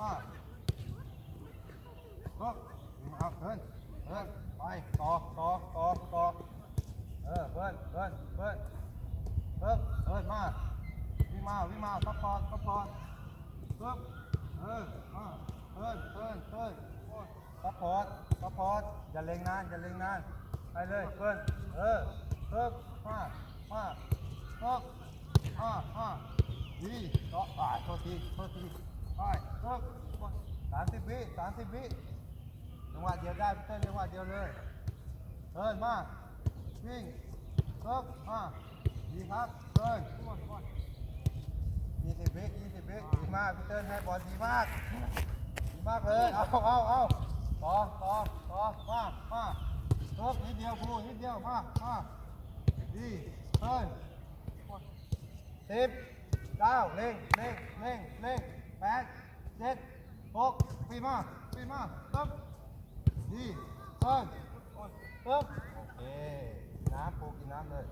มาปึ๊บเอาเพิ่นเพิ่นไปต่อต่อต่อต่อเออเพิ่นเพิ่นเพิ่นปึ๊บเพิ่นมาวิ่งมาวิ่งมาซัพพอร์ตซัพพอร์ตปึ๊บเออมาเพิ่นเพิ่นเพิ่นซัพพอร์ตซัพพอร์ตอย่าเล็งนานอย่าเล็งนานไปเลยเพิ่นเออปึ๊บมามาปึ๊บมามาดีต่อไปโทษทีโทษทีไป ปึ๊บสามสิบวิสามสิบวิจังหวะเดียวได้พี่เต้นจังหวะเดียวเลยเดินมาวิ่งปึ๊บมาดีครับเดินยี่สิบวิยี่สิบวิดีมากพี่เติ้ลให้บอลดีมากดีมากเลยเอาเอาเอาต่อต่อต่อมามาเพิ่มนิดเดียวครูนิดเดียวมามาดีเติ้ลสิบเก้าเร่งเร่งเร่งเร่งแปด เจ็ดหกปีมาปีมาตึ๊บดีเติ้ลตึ๊บโอเคน้ำปูกินน้ำเลย